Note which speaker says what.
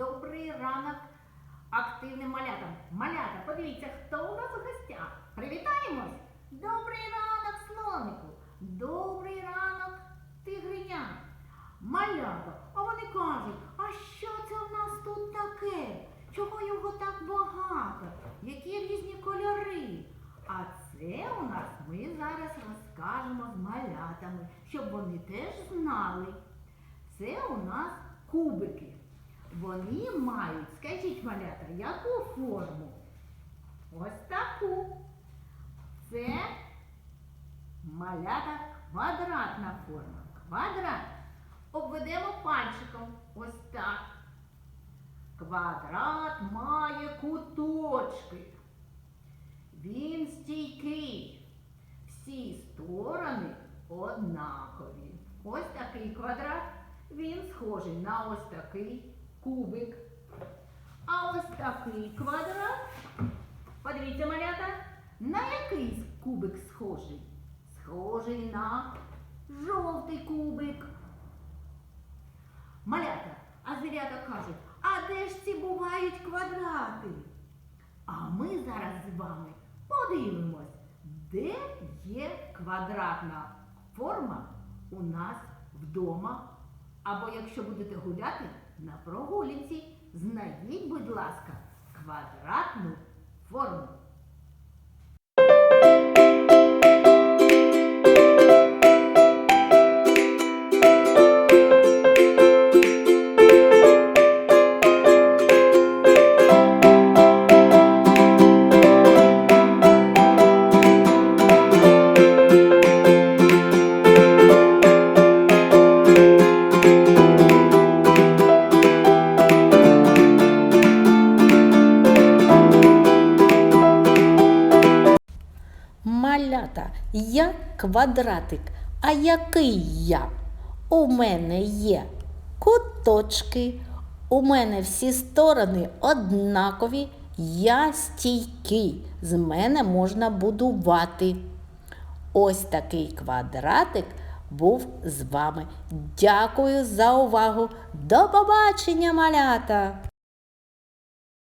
Speaker 1: Добрий ранок активним малятам. Малята, подивіться, хто у нас у гостях. Привітаємось! Добрий ранок, слонику! Добрий ранок, тигриня! Малята, а вони кажуть, а що це в нас тут таке? Чого його так багато? Які різні кольори? А це у нас ми зараз розкажемо з малятами, щоб вони теж знали. Це у нас кубики. Вони мають, скажіть малята, яку форму? Ось таку. Це малята квадратна форма. Квадрат. Обведемо пальчиком. Ось так. Квадрат має куточки. Він стійкий. Всі сторони однакові. Ось такий квадрат. Він схожий на ось такий кубик. А ось такий квадрат. Подивіться, малята, на який кубик схожий? Схожий на жовтий кубик. Малята, а звірята кажуть, а де ж ці бувають квадрати? А ми зараз з вами подивимось, де є квадратна форма у нас вдома. Або якщо будете гуляти на прогулянці, знайдіть, будь ласка, квадратну форму.
Speaker 2: Малята, я квадратик. А який я? У мене є куточки. У мене всі сторони однакові. Я стійкий. З мене можна будувати. Ось такий квадратик був з вами. Дякую за увагу. До побачення, малята!